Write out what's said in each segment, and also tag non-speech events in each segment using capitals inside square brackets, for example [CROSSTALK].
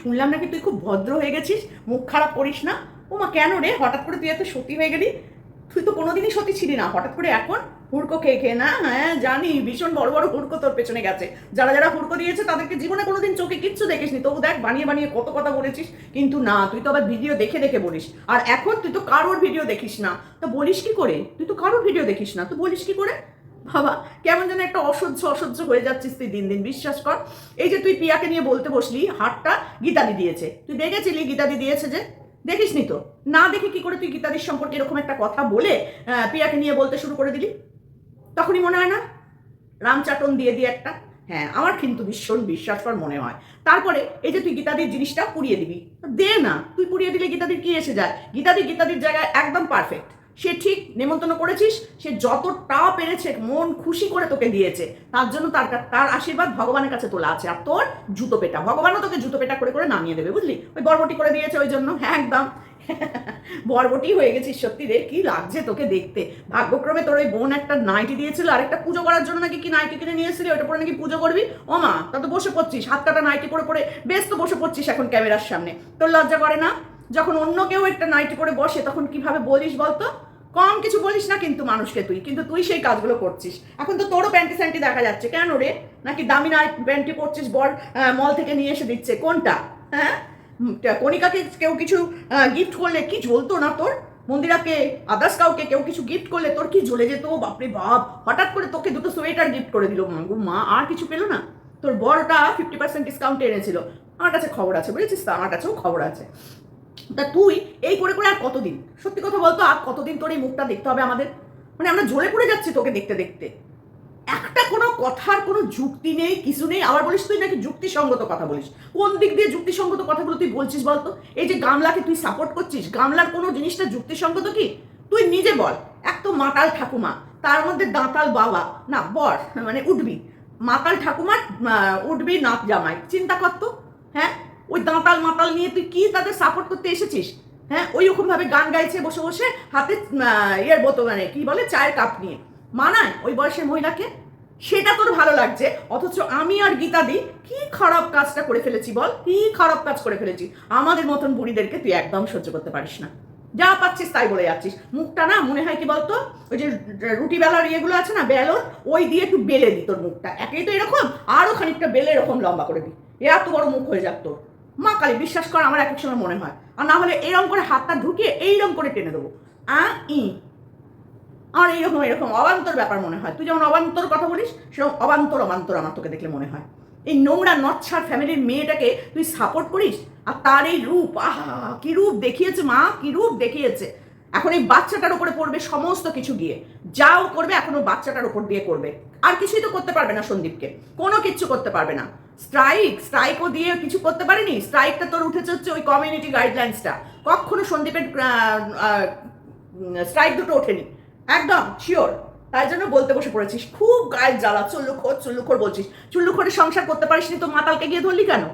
শুনলাম নাকি তুই খুব ভদ্র হয়ে গেছিস, মুখ খারাপ করিস না। ও মা কেন রে? হঠাৎ করে তুই এত সতী হয়ে গেলি? তুই তো কোনোদিনই সতী ছিলি না। হঠাৎ করে এখন হুড়কো খেয়ে খেয়ে, না হ্যাঁ জানি, ভীষণ বড় বড় হুড়কো তোর পেছনে গেছে। যারা যারা হুড়কো দিয়েছে তাদেরকে জীবনে কোনোদিন চোখে কিচ্ছু দেখিসনি তবু দেখ, বানিয়ে বানিয়ে কত কথা বলেছিস। কিন্তু না, তুই তো আবার ভিডিও দেখে দেখে বলিস। আর এখন তুই তো কারোর ভিডিও দেখিস না। তো বলিস কি করে? তুই তো কারোর ভিডিও দেখিস না। তো বলিস কি করে? বাবা, কেমন যেন একটা অসহ্য অসহ্য হয়ে যাচ্ছিস তুই দিন দিন, বিশ্বাস কর। এই যে তুই পিয়াকে নিয়ে বলতে বসলি হাটটা গীতাদি দিয়েছে। তুই দেখেছিলি গীতাদি দিয়েছে যে? দেখিসনি তো? না দেখে কি করে তুই গীতাদির সম্পর্কে এরকম একটা কথা বলে পিয়াকে নিয়ে বলতে শুরু করে দিলি? তখনই মনে হয় না? রামচাটন দিয়ে দিয়ে একটা। হ্যাঁ আমার কিন্তু ভীষণ বিশ্বাস কর মনে হয়। তারপরে এই যে তুই গীতাদির জিনিসটা পুড়িয়ে দিবি। দে না, তুই পুড়িয়ে দিলে গীতাদির কি এসে যায়? গীতাদি গীতাদির জায়গায় একদম পারফেক্ট সে ঠিক নেমন্তন্ন করেছিস, সে যতটা পেরেছে মন খুশি করে তোকে দিয়েছে, তার জন্য তার তার আশীর্বাদ ভগবানের কাছে তোলা আছে। আর তোর জুতো পেটা, ভগবানও তোকে জুতো পেটা করে করে নামিয়ে দেবে, বুঝলি? ওই বরবটি করে দিয়েছে ওই জন্য হ্যাঁ একদম। [LAUGHS] বরবটি হয়ে গেছিস সত্যি রে, কি লাগছে তোকে দেখতে। ভাগ্যক্রমে তোর ওই বোন একটা নাইটি দিয়েছিল, আর একটা পুজো করার জন্য নাকি কি নাইটি কিনে নিয়ে এসেছিলি ওটা পরে নাকি পুজো করবি? ও মা, তা তো বসে পড়ছিস, হাত কাটা নাইটি পরে পরে বেশ তো বসে পড়ছিস এখন ক্যামেরার সামনে। তোর লজ্জা করে না? যখন অন্য কেউ একটা নাইটি পরে বসে, তখন কীভাবে বলিস বলতো? কম কিছু বলিস না কিন্তু মানুষকে তুই, কিন্তু তুই সেই কাজগুলো করছিস। এখন তো তোরও প্যান্টি স্যান্টি দেখা যাচ্ছে। কেন রে? নাকি দামি নাইট প্যান্টি পরছিস বল মল থেকে নিয়ে এসে দিচ্ছে। কোনটা? হ্যাঁ? কণিকাকে কেউ কিছু গিফট করলে কি জ্বলতো না তোর? মন্দিরাকে আদার্স কাউকে কেউ কিছু গিফট করলে তোর কি জ্বলে যেত? বাপরে বাপ! হঠাৎ করে তোকে দুটো সোয়েটার গিফট করে দিল। মা, আর কিছু পেল না? তোর বড়টা ফিফটি পার্সেন্ট ডিসকাউন্টে এনেছিল। আমার কাছে খবর আছে, বুঝেছিস তো? আমার কাছেও খবর আছে। তা তুই এই করে করে আর কতদিন? সত্যি কথা বলতো, আর কতদিন তোর এই মুখটা দেখতে হবে আমাদের? মানে আমরা জ্বলে পড়ে যাচ্ছি তোকে দেখতে দেখতে। একটা কোনো কথার কোনো যুক্তি নেই, কিছু নেই, আবার বলিস তুই নাকি যুক্তিসঙ্গত কথা বলিস। কোন দিক দিয়ে যুক্তিসঙ্গত কথাগুলো তুই বলছিস বলতো? এই যে গামলাকে তুই সাপোর্ট করছিস, গামলার কোনো জিনিসটা যুক্তিসঙ্গত কি? তুই নিজে বল, এক তো মাতাল ঠাকুমা, তার মধ্যে দাঁতাল বাবা, না বর মানে উঠবি। মাতাল ঠাকুমার উঠবি নাত জামাই, চিন্তা করতো হ্যাঁ? ওই দাঁতাল মাতাল নিয়ে তুই কি তাদের সাপোর্ট করতে এসেছিস? হ্যাঁ ওই রকম ভাবে গান গাইছে, বসে বসে হাতে ইয়ের বোতল মানে কি বলে, চায়ের কাপ নিয়ে। মানায় ওই বয়সের মহিলাকে? সেটা তোর ভালো লাগছে, অথচ আমি আর গীতাদি কি খারাপ কাজটা করে ফেলেছি বল, কি খারাপ কাজ করে ফেলেছি। আমাদের মতন বুড়িদেরকে তুই একদম সহ্য করতে পারিস না। যা পাচ্ছিস তাই বলে যাচ্ছিস। মুখটা না, মনে হয় কি বলতো, ওই যে রুটি বেলার ইয়েগুলো আছে না, বেলন, ওই দিয়ে একটু বেলে দি তোর মুখটা। একেই তো এরকম আরও খানিকটা বেলে এরকম লম্বা করে দি। এত বড় মুখ হয়ে যাক তোর। মা কালী, বিশ্বাস কর আমার এক এক সময় মনে হয়। আর না হলে এরকম করে হাতটা ঢুকিয়ে এইরকম করে টেনে দেবো। আ, ই। আমার এইরকম এরকম অবান্তর ব্যাপার মনে হয়। তুই যেমন অবান্তর কথা বলিস, সেরকম অবান্তর অবান্তর আমার তোকে দেখলে মনে হয়। এই নোংরা, নচ্ছার ফ্যামিলির মেয়েটাকে তুই সাপোর্ট করিস? আর তার এই রূপ, আহা, কি রূপ দেখিয়েছে মা? কি রূপ দেখিয়েছে? এখন এই বাচ্চাটার উপরে পড়বে সমস্ত কিছু গিয়ে। যাও করবে, এখন বাচ্চাটার উপর দিয়ে করবে। আর কিছুই তো করতে পারবে না সন্দীপকে। কোনো কিচ্ছু করতে পারবে না। স্ট্রাইক, স্ট্রাইকও দিয়ে কিছু করতে পারেনি। স্ট্রাইকটা তোর উঠেছে হচ্ছে ওই কমিউনিটি গাইডলাইন্সটা কখনো সন্দীপের স্ট্রাইক দুটো ওঠেনি। একদম শিওর তাই জন্য বলতে বসে পড়েছিস। খুব গায়ে জ্বালা, চুল্লুখোর চুল্লুখোর বলছিস। চুল্লুখোরে সংসার করতে পারিস নি তো মাতালকে গিয়ে ধরলি কেন?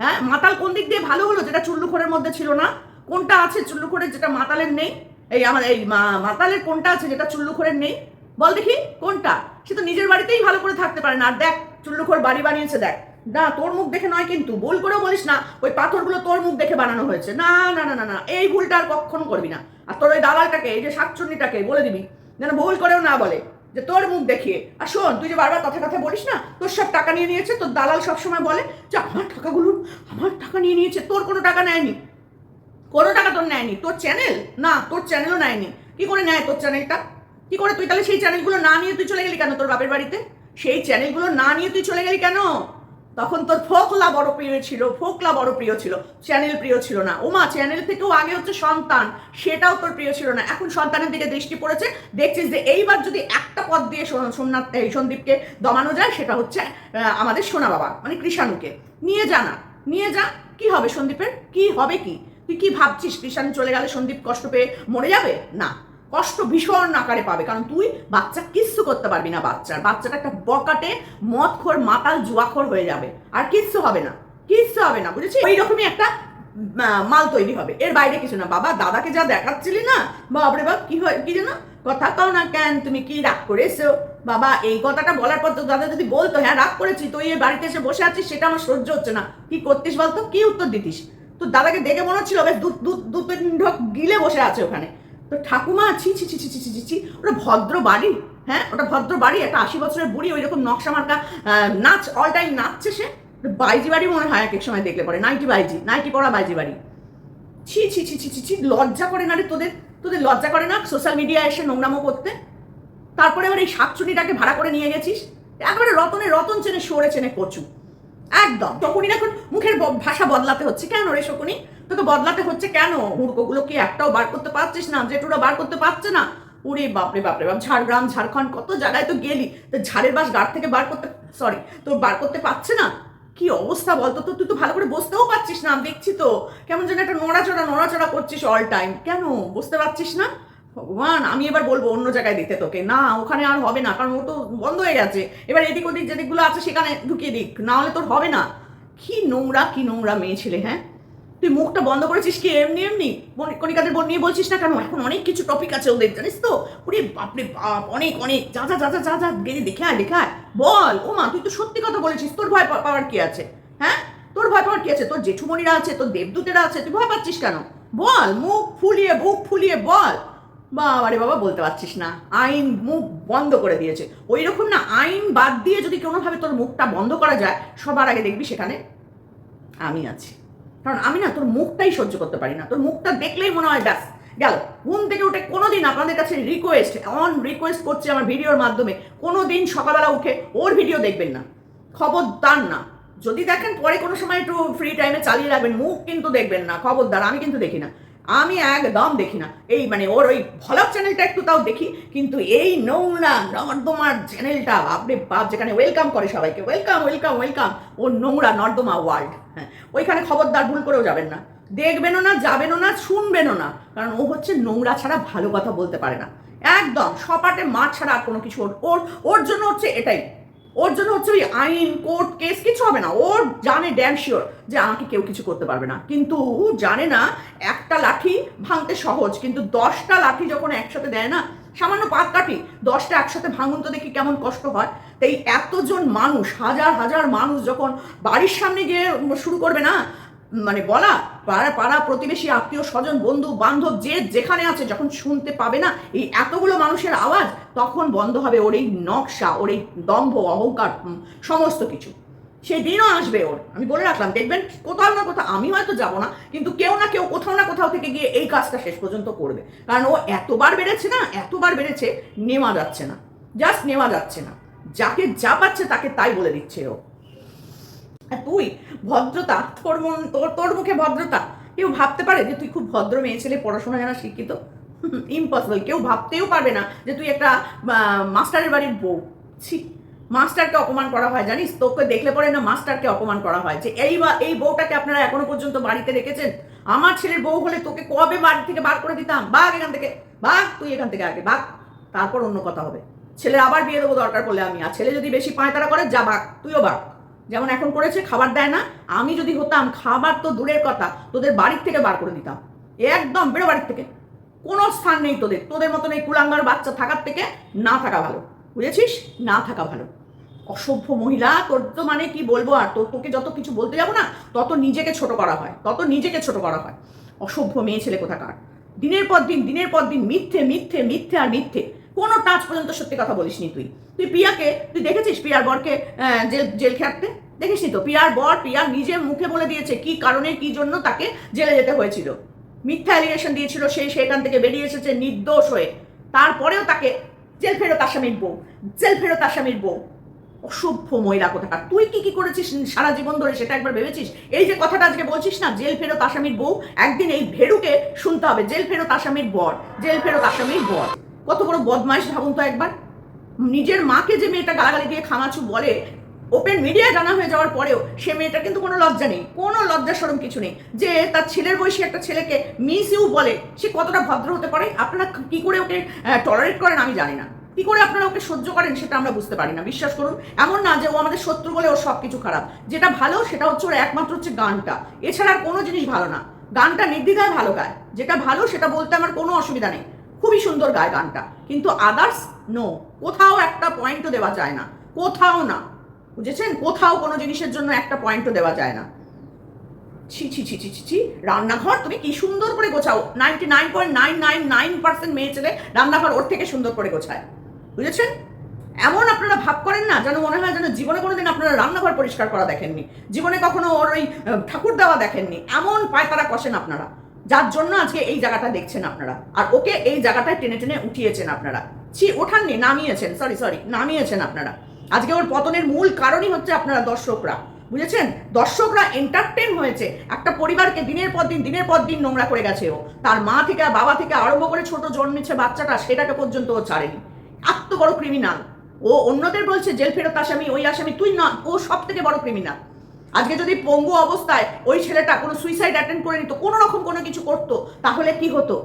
হ্যাঁ মাতাল কোন দিক দিয়ে ভালো হলো যেটা চুল্লুখোরের মধ্যে ছিল না? কোনটা আছে চুল্লুখোরের যেটা মাতালের নেই? এই আমার, এই মা- মাতালের কোনটা আছে যেটা চুল্লুখোরের নেই? বল দেখি, কোনটা? সে তো নিজের বাড়িতেই ভালো করে থাকতে পারে না। আর দেখ, চুল্লুখোর বাড়ি বানিয়েছে, দেখ। না, তোর মুখ দেখে নয় কিন্তু, ভুল করেও বলিস না, ওই পাথরগুলো তোর মুখ দেখে বানানো হয়েছে। না না না না না, এই ভুলটা আর কখনো করবি না। আর তোর ওই দালালটাকে, এই যে শাকচুন্নিটাকে বলে দিবি, যেন ভুল করেও না বলে, যে তোর মুখ দেখিয়ে। আর শোন, তুই যে বারবার কথা কথা বলিস না, তোর সব টাকা নিয়ে নিয়েছে, তোর দালাল সবসময় বলে, যে আমার টাকাগুলো, আমার টাকা নিয়ে নিয়েছে, তোর কোনো টাকা নেয়নি। কোনো টাকা তোর নেয়নি, তোর চ্যানেল না, তোর চ্যানেলও নেয়নি। কি করে নেয় তোর চ্যানেলটা কি করে তুই তাহলে সেই চ্যানেলগুলো না নিয়ে তুই চলে গেলি কেন তোর বাপের বাড়িতে? সেই চ্যানেলগুলো না নিয়ে তুই চলে গেলি কেন? তখন তোর ফোকলা বড় প্রিয় ছিল, ফোকলা বড় প্রিয় ছিল চ্যানেল প্রিয় ছিল না। ওমা চ্যানেল থেকেও আগে হচ্ছে সন্তান, সেটাও তোর প্রিয় ছিল না। এখন সন্তানের দিকে দৃষ্টি পড়েছে, দেখছিস যে এইবার যদি একটা পথ দিয়ে সোমনাথ এই সন্দীপকে দমানো যায়, সেটা হচ্ছে আমাদের সোনা বাবা মানে কৃষাণুকে। নিয়ে যা না, নিয়ে যা, কি হবে সন্দীপের? কি হবে কি? তুই কি ভাবছিস কৃষাণু চলে গেলে সন্দীপ কষ্ট পেয়ে মরে যাবে? না। কষ্ট ভীষণ আকারে পাবে, কারণ তুই বাচ্চা কিচ্ছু করতে পারবি না বাচ্চার। বাচ্চাটা একটা বকাটে, মদখোর, মাতাল, জুয়াখোর হয়ে যাবে। আর কিচ্ছু হবে না। কিচ্ছু হবে না, বুঝেছিস? ওই রকমই একটা মাল তৈরি হবে। এর বাইরে কিছু না। বাবা, দাদাকে যা দেখাচ্ছিলি না? বাপরে বাপ, কি হয়, কি যেন? কথা কও না কেন, তুমি কি রাগ করেছ? বাবা, এই কথাটা বলার পর তো দাদা যদি বলতো হ্যাঁ রাগ করেছি, তুই এই বাড়িতে এসে বসে আছিস, সেটা আমার সহ্য হচ্ছে না। কি করতিস বলতো? কি উত্তর দিতিস? তো দাদাকে দেখে মনে হচ্ছিল বেশ দু দু তিন ঢোক গিলে বসে আছে ওখানে তো ঠাকুমা ছি ছি ছি ছি ছি ছি ছি ওটা ভদ্র বাড়ি হ্যাঁ ওটা ভদ্র বাড়ি একটা আশি বছরের বুড়ি ওই রকম নকশা মার্কা নাচ অল টাইম নাচছে সে বাইজি বাড়ি মনে হয় এক এক সময় দেখলে পরে নাইটি বাইজি নাইটি পড়া বাইজি বাড়ি ছি ছি ছি ছি ছি ছি লজ্জা করে না রে তোদের তোদের লজ্জা করে না সোশ্যাল মিডিয়ায় এসে নোংরামো করতে তারপরে এবার এই শাকচুটিটাকে ভাড়া করে নিয়ে গেছিস একবারে রতনে রতন চেনে সরে চেনে কচু একদম। তখনই এখন মুখের ভাষা বদলাতে হচ্ছে। কেন রে শকুনি? তোকে বদলাতে হচ্ছে কেন? হুড়কোগুলো কি একটাও বার করতে পারছিস না? জেঠুরা বার করতে পারছে না? ওরে বাপরে বাপরে, বাপ, ঝাড়গ্রাম, ঝাড়খণ্ড, কত জায়গায় তো গেলি। তো ঝাড়ের বাস গাড় থেকে বার করতে সরি তোর বার করতে পারছে না? কি অবস্থা বলতো? তো তুই তো ভালো করে বসতেও পারছিস না, দেখছি তো। কেমন যেন একটা নড়াচড়া নড়াচড়া করছিস অল টাইম কেন? বুঝতে পারছিস না? ভগবান, আমি এবার বলব অন্য জায়গায় দিতে তোকে। না, ওখানে আর হবে না, কারণ ও তো বন্ধ হয়ে গেছে। এবার এদিক ওদিক যেদিকগুলো আছে সেখানে ঢুকিয়ে দিক না হলে তোর হবে না। কি নোংরা কি নোংরা মেয়ে ছেলে হ্যাঁ? তুই মুখটা বন্ধ করেছিস কি এমনি এমনি? কণিকাদের বোন নিয়ে বলছিস না কেন? এখন অনেক কিছু টপিক আছে ওদের, জানিস তো? ওরে বাপরে বাপ, অনেক অনেক। যা যা যা যা যা যা, গেলে, দেখে আয় দেখে আয়। বল ও মা তুই তো সত্যি কথা বলেছিস, তোর ভয় পাওয়ার কি আছে? হ্যাঁ? তোর ভয় পাওয়ার কি আছে? তোর জেঠুমণিরা আছে, তোর দেবদূতেরা আছে, তুই ভয় পাচ্ছিস কেন? বল, মুখ ফুলিয়ে, বুক ফুলিয়ে বল। বাবারে বাবা, বলতে পারছিস না। আইন মুখ বন্ধ করে দিয়েছে। ওই রকম না, আইন বাদ দিয়ে যদি কোনোভাবে তোর মুখটা বন্ধ করা যায়, সবার আগে দেখবি সেখানে আমি আছি। কারণ আমি না, তোর মুখটাই সহ্য করতে পারি না। তোর মুখটা দেখলেই মনে হয়, ব্যাস, গেল। ঘুম থেকে উঠে কোনোদিন আপনাদের কাছে রিকোয়েস্ট অন রিকোয়েস্ট করছি আমার ভিডিওর মাধ্যমে কোনো দিন সকালবেলা উঠে ওর ভিডিও দেখবেন না। খবরদার না। যদি দেখেন পরে কোনো সময় একটু ফ্রি টাইমে চালিয়ে রাখবেন, মুখ কিন্তু দেখবেন না, খবরদার, আমি কিন্তু দেখি না। আমি একদম দেখি না। এই মানে ওর ওই ভলক চ্যানেলটা একটু তাও দেখি, কিন্তু এই নোংরা নর্দমার চ্যানেলটা বাপরে বাপ, যেখানে ওয়েলকাম করে সবাইকে ওয়েলকাম ওয়েলকাম ওয়েলকাম ও নোংরা নর্দমা ওয়ার্ল্ড হ্যাঁ। ওইখানে খবরদার ভুল করেও যাবেন না। দেখবেনও না, যাবেনও না, শুনবেনও না, কারণ ও হচ্ছে নোংরা ছাড়া ভালো কথা বলতে পারে না। একদম, সপাটে মাঠ ছাড়া আর কোনো কিছু ওর ওর জন্য হচ্ছে এটাই। ওর জন্য হচ্ছে ওই আইন, কোর্ট কেস কিছু হবে না। ওর জানে ড্যাম শিওর যে আমাকে কেউ কিছু করতে পারবে না। কিন্তু জানে না, একটা লাঠি ভাঙতে সহজ, কিন্তু দশটা লাঠি যখন একসাথে দেয় না, সামান্য পাত কাঠি দশটা একসাথে ভাঙুন তো দেখি কেমন কষ্ট হয়। তাই এতজন মানুষ, হাজার হাজার মানুষ যখন বাড়ির সামনে গিয়ে শুরু করবে না মানে বলা, পাড়া পাড়া প্রতিবেশী, আত্মীয়, স্বজন, বন্ধু, বান্ধব, যে যেখানে আছে, যখন শুনতে পাবে না এই এতগুলো মানুষের আওয়াজ, তখন বন্ধ হবে ওর এই নকশা, ওর এই দম্ভ, অহংকার সমস্ত কিছু। সেই দিনও আসবে ওর। আমি বলে রাখলাম, দেখবেন কোথাও না কোথাও আমি হয়তো যাব না, কিন্তু কেউ না কেউ কোথাও না কোথাও থেকে গিয়ে এই কাজটা শেষ পর্যন্ত করবে। কারণ ও এতবার বেড়েছে না, এতবার বেড়েছে, নেওয়া যাচ্ছে না। জাস্ট নেওয়া যাচ্ছে না। যাকে যা পাচ্ছে তাকে তাই বলে দিচ্ছে ও। আর তুই ভদ্রতা, তোর মন, তোর তোর মুখে ভদ্রতা। কেউ ভাবতে পারে যে তুই খুব ভদ্র মেয়ে ছেলে, পড়াশোনা জানা শিক্ষিত? ইম্পসিবল কেউ ভাবতেও পারবে না যে তুই একটা মাস্টারের বাড়ির বউ। ছি মাস্টারকে অপমান করা হয়, জানিস? তোকে দেখলে পরে না মাস্টারকে অপমান করা হয় যে, এই বা, এই বউটাকে আপনারা এখনও পর্যন্ত বাড়িতে রেখেছেন? আমার ছেলের বউ হলে তোকে কবে বাড়ি থেকে বার করে দিতাম? বাঘ এখান থেকে বাঘ তুই এখান থেকে আগে বাঘ তারপর অন্য কথা হবে। ছেলে আবার বিয়ে দেবো দরকার পড়লে আমি, আর ছেলে যদি বেশি পায়তারা করে, যা বাঘ তুইও বাঘ যেমন এখন করেছে, খাবার দেয় না। আমি যদি হতাম, খাবার তো দূরের কথা, তোদের বাড়ির থেকে বার করে দিতাম একদম বেরো বাড়ির থেকে। কোনো স্থান নেই তোদের। তোদের মতন এই কুলাঙ্গার বাচ্চা থাকার থেকে না থাকা ভালো। বুঝেছিস? না থাকা ভালো। অসভ্য মহিলা, তোর তো মানে কি বলব আর? তোর তোকে যত কিছু বলতে যাব না, তত নিজেকে ছোট করা হয়। তত নিজেকে ছোট করা হয়। অসভ্য মেয়ে ছেলে কোথাকার? দিনের পর দিন, দিনের পর দিন মিথ্যে মিথ্যে মিথ্যে আর মিথ্যে। কোনো টাচ পর্যন্ত সত্যি কথা বলিসনি তুই। তুই পিয়াকে তুই দেখেছিস পিয়ার বরকে জেল জেল খাটতে? দেখিসনি তো? পিয়ার বর পিয়া নিজের মুখে বলে দিয়েছে কি কারণে, কি জন্য তাকে জেলে যেতে হয়েছিল। মিথ্যা অ্যালিগেশন দিয়েছিল সেই সেখান থেকে বেরিয়ে এসেছে নির্দোষ হয়ে। তারপরেও তাকে জেল ফেরত আসামির বউ, জেল ফেরত আসামির বউ। অসভ্য মহিলা কোথাকার। তুই কি কি করেছিস সারা জীবন ধরে সেটা একবার ভেবেছিস? এই যে কথাটা আজকে বলছিস না, জেল ফেরত আসামির বউ, একদিন এই ভেরুকে শুনতে হবে, জেল ফেরত আসামির বর, জেল ফেরত আসামির বর। কত বড় বদমাইশ ভাবুন তো একবার। নিজের মাকে যে মেয়েটা গালাগালি দিয়ে খামাচু বলে ওপেন মিডিয়া জানা হয়ে যাওয়ার পরেও সে মেয়েটার কিন্তু কোনো লজ্জা নেই, কোনো লজ্জা সরম কিছু নেই। যে তার ছেলের বয়সী একটা ছেলেকে মিস ইউ বলে, সে কতটা ভদ্র হতে পারে? আপনারা কি করে ওকে টলারেট করেন আমি জানি না। কি করে আপনারা ওকে সহ্য করেন সেটা আমরা বুঝতে পারি না, বিশ্বাস করুন। এমন না যে ও আমাদের শত্রু বলে ওর সব কিছু খারাপ। যেটা ভালো সেটা হচ্ছে ওর একমাত্র হচ্ছে গানটা। এছাড়া আর কোনো জিনিস ভালো না। গানটা নির্দ্বিধায় ভালো গায়। যেটা ভালো সেটা বলতে আমার কোনো অসুবিধা নেই। খুবই সুন্দর গায় গানটা। কিন্তু আদার্স নো কোথাও একটা পয়েন্টও দেওয়া যায় না। কোথাও না। বুঝেছেন? কোথাও কোনো জিনিসের জন্য একটা পয়েন্টও দেওয়া যায় না। ছি ছি ছি ছি ছি ছি, রান্নাঘর তুমি কি সুন্দর করে গোছাও। Ninety nine point nine nine nine percent মেয়ে ছেলে রান্নাঘর ওর থেকে সুন্দর করে গোছায়। বুঝেছেন? এমন আপনারা ভাব করেন না, যেন মনে হয় যেন জীবনে কোনোদিন আপনারা রান্নাঘর পরিষ্কার করা দেখেননি। জীবনে কখনো ওর ওই ঠাকুর দেওয়া দেখেননি। এমন পায়তারা কষেন আপনারা। যার জন্য আজকে এই জায়গাটা দেখছেন আপনারা। আর ওকে এই জায়গাটায় টেনে টেনে উঠিয়েছেন আপনারা। ছি ওঠাননি নামিয়েছেন সরি সরি নামিয়েছেন আপনারা। আজকে ওর পতনের মূল কারণই হচ্ছে আপনারা দর্শকরা, বুঝেছেন? দর্শকরা এন্টারটেন হয়েছে। একটা পরিবারকে দিনের পর দিন, দিনের পর দিন নোংরা করে গেছে ও। তার মা থেকে বাবা থেকে আরম্ভ করে ছোট জন্মেছে বাচ্চাটা, সেটাকে পর্যন্ত ও ছাড়েনি। এত বড় ক্রিমিনাল ও অন্যদের বলছে, জেল ফেরত আসামি, ওই আসামি, তুই না, ও সব থেকে বড় ক্রিমিনাল আজকে যদি পঙ্গু অবস্থায় ওই ছেলেটা কোনো সুইসাইড অ্যাটেন্ড করে নিত, কোনো রকম কোনো কিছু করতো, তাহলে কি হতো?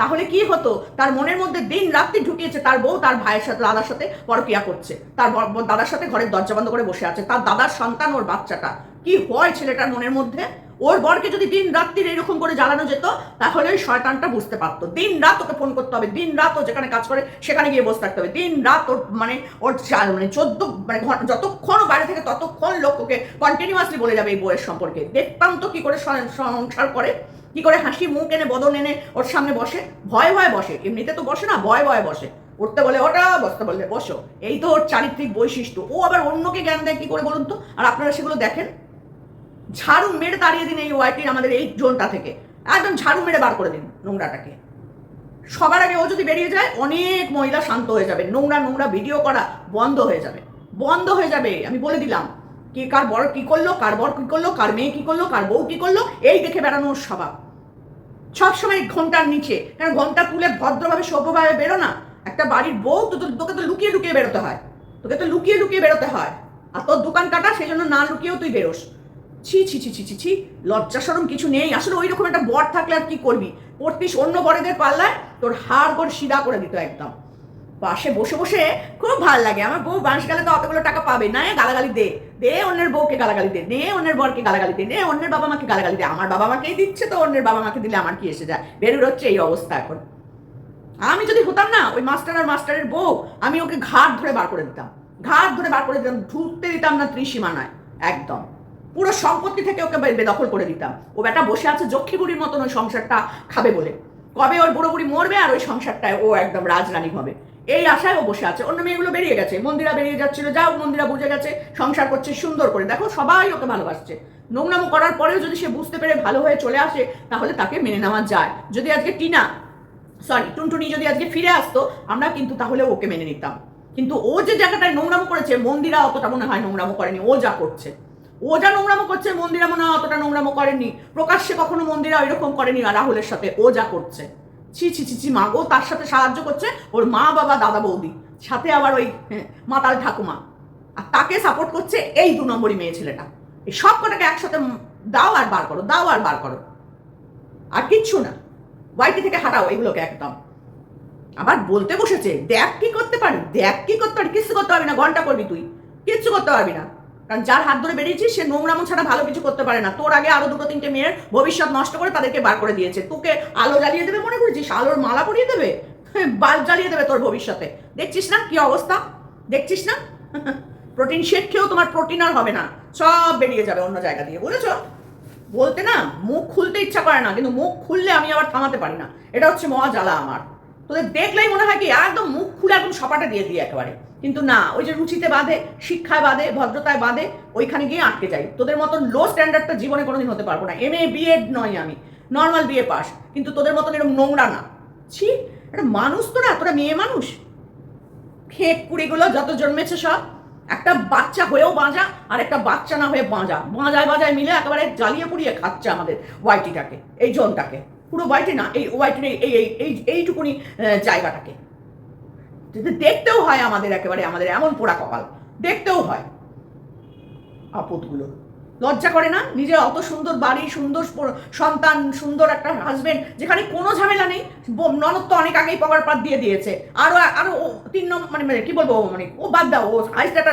তাহলে কি হতো? তার মনের মধ্যে দিন রাত্রি ঢুকিয়েছে, তার বউ তার ভাইয়ের সাথে, দাদার সাথে পরকিয়া করছে। তার দাদার সাথে ঘরের দরজা বন্ধ করে বসে আছে। তার দাদার সন্তান ওর বাচ্চাটা। কি হয় ছেলেটার মনের মধ্যে? ওর বরকে যদি দিন রাত্রির এরকম করে জ্বালানো যেত, তাহলে ওই শয়তানটা বুঝতে পারতো। দিন রাত ওকে ফোন করতে হবে, দিন রাত ও যেখানে কাজ করে সেখানে গিয়ে বসে থাকতে হবে। দিন রাত ওর মানে ওর মানে চোদ্দ মানে যতক্ষণ বাইরে থেকে ততক্ষণ লোক ওকে কন্টিনিউয়াসলি বলে যাবে এই বইয়ের সম্পর্কে। দেখতাম তো কি করে সংসার করে, কি করে হাসি মুখ এনে বদন এনে ওর সামনে বসে। ভয়ে ভয়ে বসে, এমনিতে তো বসে না, ভয়ে ভয়ে বসে। উঠতে বলে, ওটা বসতে বললে, বসো। এই তো ওর চারিত্রিক বৈশিষ্ট্য। ও আবার অন্যকে জ্ঞান দেয় কি করে বলুন তো? আর আপনারা সেগুলো দেখেন। ঝাড়ু মেরে তাড়িয়ে দিন এই ওয়াইটির আমাদের এই জোনটা থেকে। একদম ঝাড়ু মেরে বার করে দিন নোংরাটাকে। সবার আগে ও যদি বেরিয়ে যায়, অনেক মহিলা শান্ত হয়ে যাবে। নোংরা নোংরা ভিডিও করা বন্ধ হয়ে যাবে। বন্ধ হয়ে যাবে, আমি বলে দিলাম। কি কার বড় কি করল, কার বর কি করল, কার মেয়ে কি করল, কার বউ কি করল, এই দেখে বেড়ানোর স্বভাব। সবসময় ঘণ্টার নিচে কারণ ঘণ্টা তুলে ভদ্রভাবে, সভ্যভাবে বেরো না। একটা বাড়ির বউ তো- তোকে তো লুকিয়ে লুকিয়ে বেরোতে হয়। তোকে তো লুকিয়ে লুকিয়ে বেরোতে হয়। আর তোর দোকান কাটা, সেই জন্য না লুকিয়েও তুই বেরোস। ছি ছি ছি ছি ছি ছি, লজ্জা সরম কিছু নেই। আসলে ওই রকম একটা বর থাকলে আর কি করবি? পড়তিস অন্য বরেদের পাল্লায়, তোর হাড় গোড় সিধা করে দিত একদম। পাশে বসে বসে খুব ভালো লাগে। আমার বউ বাঁশ গেলে তো অতগুলো টাকা পাবে। না গালাগালি দে। দে অন্যের বউকে গালাগালি দে। নে অন্যের বরকে গালাগালি দে। নে অন্যের বাবা মাকে গালাগালি দে। আমার বাবা মাকেই দিচ্ছে তো অন্যের বাবা মাকে দিলে আমার কি এসে যায়? বেরোর হচ্ছে এই অবস্থা এখন। আমি যদি হতাম না, ওই মাস্টার আর মাস্টারের বউ, আমি ওকে ঘাট ধরে বার করে দিতাম। ঘাট ধরে বার করে দিতাম। ঢুকতে দিতাম না ত্রিসীমানায়। একদম। পুরো সম্পত্তি থেকে ওকে বেদখল করে দিতাম ও বেটা বসে আছে যক্ষী বুড়ির মতন ওই সংসারটা খাবে বলে। কবে ওর বুড়ো বুড়ি মরবে আর ওই সংসারটায় ও একদম রাজরানী হবে। এই আশায় ও বসে আছে। অন্য মেয়েগুলো বেরিয়ে গেছে। মন্দিরা বেরিয়ে যাচ্ছিল। যাও, মন্দিরা বুঝে গেছে, সংসার করছে সুন্দর করে। দেখো, সবাই ওকে ভালোবাসছে। নোংরামো করার পরেও যদি সে বুঝতে পেরে ভালো হয়ে চলে আসে, তাহলে তাকে মেনে নেওয়া যায়। যদি আজকে টিনা সরি টুনটুনি যদি আজকে ফিরে আসতো, আমরা কিন্তু তাহলে ওকে মেনে নিতাম। কিন্তু ও যে জায়গাটায় নোংরামো করেছে, মন্দিরা অতটা মনে হয় নোংরামো করেনি। ও যা করছে। ও যা নোংরামো করছে মন্দিরা মনে হয় অতটা নোংরামো করেনি। প্রকাশ্যে কখনো মন্দিরা এরকম করেনি রাহুলের সাথে ও যা করছে। ছি ছি ছি ছি মা তার সাথে সাহায্য করছে ওর মা বাবা দাদা বৌদি। সাথে আবার ওই হ্যাঁ, মাতাল ঠাকুমা। আর তাকে সাপোর্ট করছে এই দু নম্বরই মেয়ে ছেলেটা। এই সব কটাকে একসাথে দাও আর বার করো দাও আর বার করো। আর কিচ্ছু না। ওয়াইটি থেকে হাঁটাও এগুলোকে একদম। আবার বলতে বসেছে দেখ কি করতে পারি দেখ কি করতে পারি কিচ্ছু করতে পারবি না ঘণ্টা করবি তুই। কিচ্ছু করতে পারবি না। কারণ যার হাত ধরে বেরিয়েছিস সে নোংরামো ছাড়া ভালো কিছু করতে পারে না। তোর আগে আরও দুটো তিনটে মেয়ের ভবিষ্যৎ নষ্ট করে তাদেরকে বার করে দিয়েছে। তোকে আলো জ্বালিয়ে দেবে মনে করেছিস আলোর মালা পরিয়ে দেবে? বাল্ব জ্বালিয়ে দেবে তোর ভবিষ্যতে। দেখছিস না কি অবস্থা? দেখছিস না? [LAUGHS] প্রোটিন শেক খেয়েও তোমার প্রোটিন আর হবে না। সব বেরিয়ে যাবে অন্য জায়গা দিয়ে। বুঝেছ বলতে না, মুখ খুলতে ইচ্ছা করে না, কিন্তু মুখ খুললে আমি আবার থামাতে পারি না। এটা হচ্ছে মহা জ্বালা আমার। তোদের দেখলেই মনে হয় কি, একদম খুলে একদম সপাটে দিয়ে দিই একেবারে। কিন্তু না, ওই যে রুচিতে বাঁধে, শিক্ষায় বাঁধে, ভদ্রতায় বাঁধে, ওইখানে গিয়ে আটকে যাই। তোদের মতন লো স্ট্যান্ডার্ডটা জীবনে কোনোদিন হতে পারব না। এম এ বিএড নয় আমি। নর্মাল বিএ পাস কিন্তু তোদের মতন এরকম নোংরা না। ছি, একটা মানুষ তোরা তোরা মেয়ে মানুষ। খেক কুড়িগুলো যত জন্মেছে সব, একটা বাচ্চা হয়েও বাঁজা আর একটা বাচ্চা না হয়ে বাঁজা। বাঁজায় বাঁজায় মিলে একেবারে জ্বালিয়ে পুড়িয়ে খাচ্ছে আমাদের ওয়াইটিটাকে এই জোনটাকে। পুরো ওয়াইটি না, এই ওয়াইটির এই এই এইটুকুনি জায়গাটাকে। কিন্তু দেখতেও হয় আমাদের একেবারে, আমাদের এমন পোড়া কপাল। দেখতেও হয় আপদগুলো। লজ্জা করে না? নিজের অত সুন্দর বাড়ি, সুন্দর সন্তান, সুন্দর একটা হাজবেন্ড যেখানে কোনো ঝামেলা নেই ননদ তো অনেক আগেই পগার পাত দিয়ে দিয়েছে। আরও আরও তিন নম্বর মানে মানে কি বলব মানে ও বাদ দাও, ও আইসটা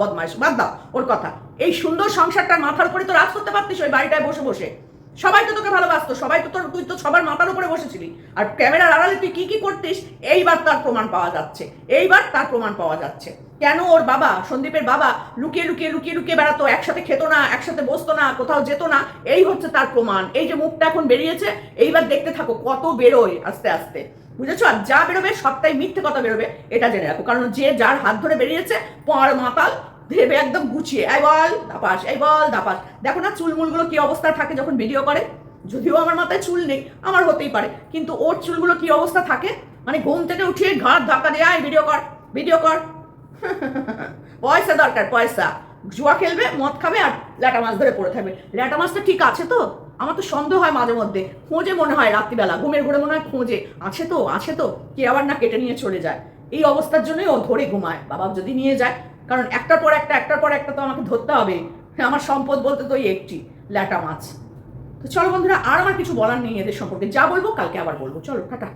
বদমাইশ, বাদ দাও ওর কথা। এই সুন্দর সংসারটার মাথার উপরে তো রাজ করতে পারতিস ওই বাড়িটায় বসে বসে। সবাই তো তোকে ভালোবাসতো, সবাই তো তোর তুই তো সবার মাথার উপরে বসেছিলি। আর ক্যামেরার আড়ালে তুই কি কি করতিস, এইবার তার প্রমাণ পাওয়া যাচ্ছে। এইবার তার প্রমাণ পাওয়া যাচ্ছে। কেন ওর বাবা, সন্দীপের বাবা, লুকিয়ে লুকিয়ে লুকিয়ে লুকিয়ে বেড়াতো, একসাথে খেত না, একসাথে বসতো না, কোথাও যেত না, এই হচ্ছে তার প্রমাণ। এই যে মুখটা এখন বেরিয়েছে, এইবার দেখতে থাকো কত বেরোয় আস্তে আস্তে। বুঝেছ? আর যা বেরোবে, সবটাই মিথ্যে কথা বেরোবে, এটা জেনে রাখো। কারণ যে যার হাত ধরে বেরিয়েছে পর মাতাল ভেবে একদম গুছিয়ে, এই বল, দাপাস, এই বল, দাপাস। দেখো না চুলমুলগুলো কি অবস্থায় থাকে যখন ভিডিও করে? যদিও আমার মাথায় চুল নেই, আমার হতেই পারে। কিন্তু ওর চুলগুলো কি অবস্থা থাকে? মানে ঘুম থেকে উঠিয়ে ঘাট ধাক্কা দিয়ে আয় ভিডিও কর ভিডিও কর। [LAUGHS] পয়সা দরকার, পয়সা। জুয়া খেলবে, মদ খাবে আর ল্যাটা মাছ ধরে পড়ে থাকবে। ল্যাটা মাছটা ঠিক আছে তো? আমার তো সন্দেহ হয় মাঝে মধ্যে। খোঁজে মনে হয় রাত্রিবেলা, ঘুমের ঘুরে মনে হয় খোঁজে। আছে তো আছে তো। কে আবার না কেটে নিয়ে চলে যায়? এই অবস্থার জন্যই ও ধরে ঘুমায়। বাবা যদি নিয়ে যায় কারণ একটার পর একটা, একটার পর একটা তো আমাকে ধরতে হবে। আমার সম্পদ বলতে তো ওই একটি, ল্যাটা মাছ। তো চলো বন্ধুরা, আর আমার কিছু বলার নেই এদের সম্পর্কে। যা বলব কালকে আবার বলব। চলো, টাটা।